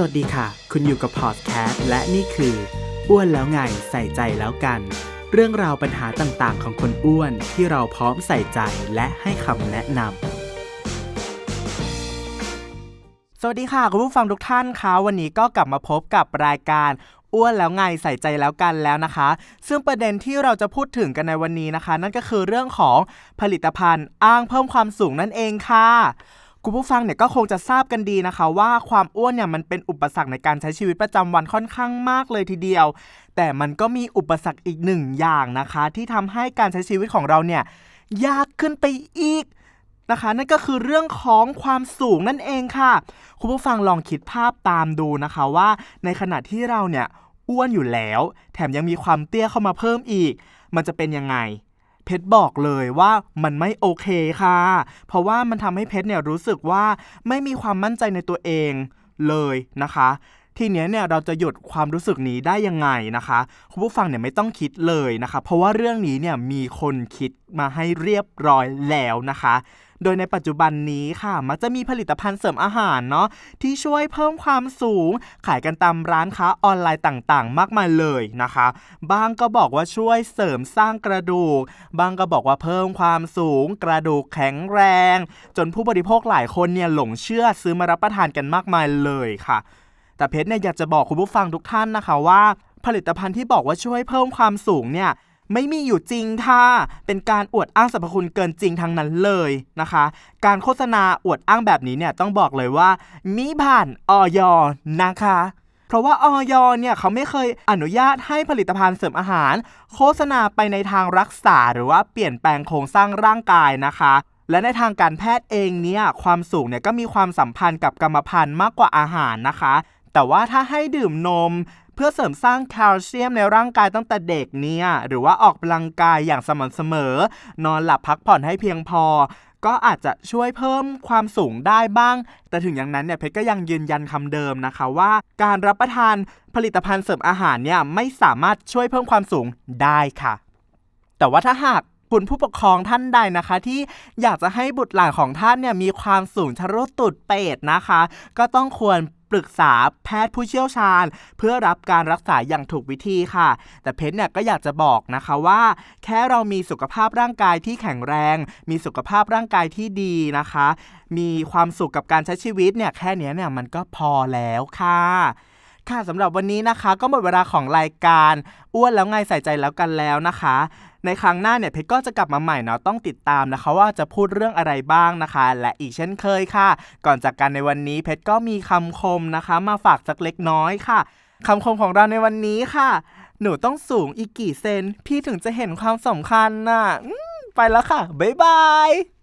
สวัสดีค่ะ คุณอยู่กับพอดแคสต์และนี่คือ อ้วนแล้วไงใส่ใจแล้วกัน เรื่องราวปัญหาต่างๆ ของคนอ้วนที่เราพร้อมใส่ใจและให้คำแนะนำสวัสดีค่ะ คุณผู้ฟังทุกท่านคะวันนี้ก็กลับมาพบกับรายการอ้วนแล้วไงใส่ใจแล้วกันแล้วนะคะ ซึ่งประเด็นที่เราจะพูดถึงกันในวันนี้นะคะ นั่นก็คือเรื่องของผลิตภัณฑ์อ้างเพิ่มความสูงนั่นเองค่ะ คุณผู้ฟังเนี่ยก็คงจะทราบกันดีนะคะ ว่าความอ้วนเนี่ยมันเป็นอุปสรรคในการใช้ชีวิตประจำวันค่อนข้างมากเลยทีเดียว แต่มันก็มีอุปสรรคอีกหนึ่งอย่างนะคะ ที่ทำให้การใช้ชีวิตของเราเนี่ยยากขึ้นไปอีกนะคะนั่นก็คือเรื่องของความสูงนั่นเองค่ะ คุณผู้ฟังลองคิดภาพตามดูนะคะว่าในขณะที่เราเนี่ยอ้วนอยู่แล้ว แถมยังมีความเตี้ยเข้ามาเพิ่มอีก มันจะเป็นยังไง เพชรบอกเลยว่ามันไม่โอเคค่ะ เพราะว่ามันทำให้เพชรเนี่ยรู้สึกว่าไม่มีความมั่นใจในตัวเองเลยนะคะทีเนี้ยเนี่ยเราจะหยุดความรู้สึกนี้ได้ยังไงนะคะคุณผู้ฟังเนี่ยไม่ต้องคิดเลยนะคะ เพราะว่าเรื่องนี้เนี่ยมีคนคิดมาให้เรียบร้อยแล้วนะคะ โดยในปัจจุบันนี้ค่ะ มักจะมีผลิตภัณฑ์เสริมอาหารเนาะที่ช่วยเพิ่มความสูง ขายกันตามร้านค้าออนไลน์ต่างๆ มากมายเลยนะคะ บางก็บอกว่าช่วยเสริมสร้างกระดูก บางก็บอกว่าเพิ่มความสูง กระดูกแข็งแรง จนผู้บริโภคหลายคนเนี่ยหลงเชื่อซื้อมารับประทานกันมากมายเลยค่ะ แต่เพชรเนี่ยอยากจะบอกคุณผู้ฟังทุกท่านนะคะว่า ผลิตภัณฑ์ที่บอกว่าช่วยเพิ่มความสูงเนี่ย ไม่มีอยู่จริงค่ะ เป็นการอวดอ้างสรรพคุณเกินจริงทั้งนั้นเลยนะคะ การโฆษณาอวดอ้างแบบนี้เนี่ยต้องบอกเลยว่ามีผ่านออยนะคะ เพราะว่าออยเนี่ยเขาไม่เคยอนุญาตให้ผลิตภัณฑ์เสริมอาหาร โฆษณาไปในทางรักษาหรือว่าเปลี่ยนแปลงโครงสร้างร่างกายนะคะและในทางการแพทย์เองเนี่ยความสูงเนี่ยก็มีความสัมพันธ์กับกรรมพันธุ์มากกว่าอาหารนะคะ แต่ว่าถ้าให้ดื่มนม พื่อเสริมสร้างแคลเซียมในร่างกายตั้งแต่เด็กเนี่ยหรือว่าออกกำลังกายอย่างสม่ำเสมอ นอนหลับพักผ่อนให้เพียงพอ ก็อาจจะช่วยเพิ่มความสูงได้บ้าง แต่ถึงอย่างนั้นเนี่ยเพชรก็ยังยืนยันคำเดิมนะคะว่าการรับประทานผลิตภัณฑ์เสริมอาหารเนี่ยไม่สามารถช่วยเพิ่มความสูงได้ค่ะ แต่ว่าถ้าหาก คุณผู้ปกครองท่านใดนะคะ ที่อยากจะให้บุตรหลานของท่านเนี่ยมีความสูงทะลุตุดเป็ดนะคะ ก็ต้องควรปรึกษาแพทย์ผู้เชี่ยวชาญ เพื่อรับการรักษาอย่างถูกวิธีค่ะ แต่เพชรเนี่ยก็อยากจะบอกนะคะว่า แค่เรามีสุขภาพร่างกายที่แข็งแรง มีสุขภาพร่างกายที่ดีนะคะ มีความสุขกับการใช้ชีวิตเนี่ยแค่เนี้ยเนี่ยมันก็พอแล้วค่ะค่ะสำหรับวันนี้นะคะ ก็หมดเวลาของรายการอ้วนแล้วไงใส่ใจแล้วกันแล้วนะคะ ในครั้งหน้าเนี่ยเพชรก็จะกลับมาใหม่เนาะต้องติดตามนะคะ ว่าจะพูดเรื่องอะไรบ้างนะคะ และอีกเช่นเคยค่ะ ก่อนจากกันในวันนี้เพชรก็มีคำคมนะคะ มาฝากสักเล็กน้อยค่ะคำคมของเราในวันนี้ค่ะ หนูต้องสูงอีกกี่เซน พี่ถึงจะเห็นความสำคัญน่ะไปแล้วค่ะ บ๊ายบาย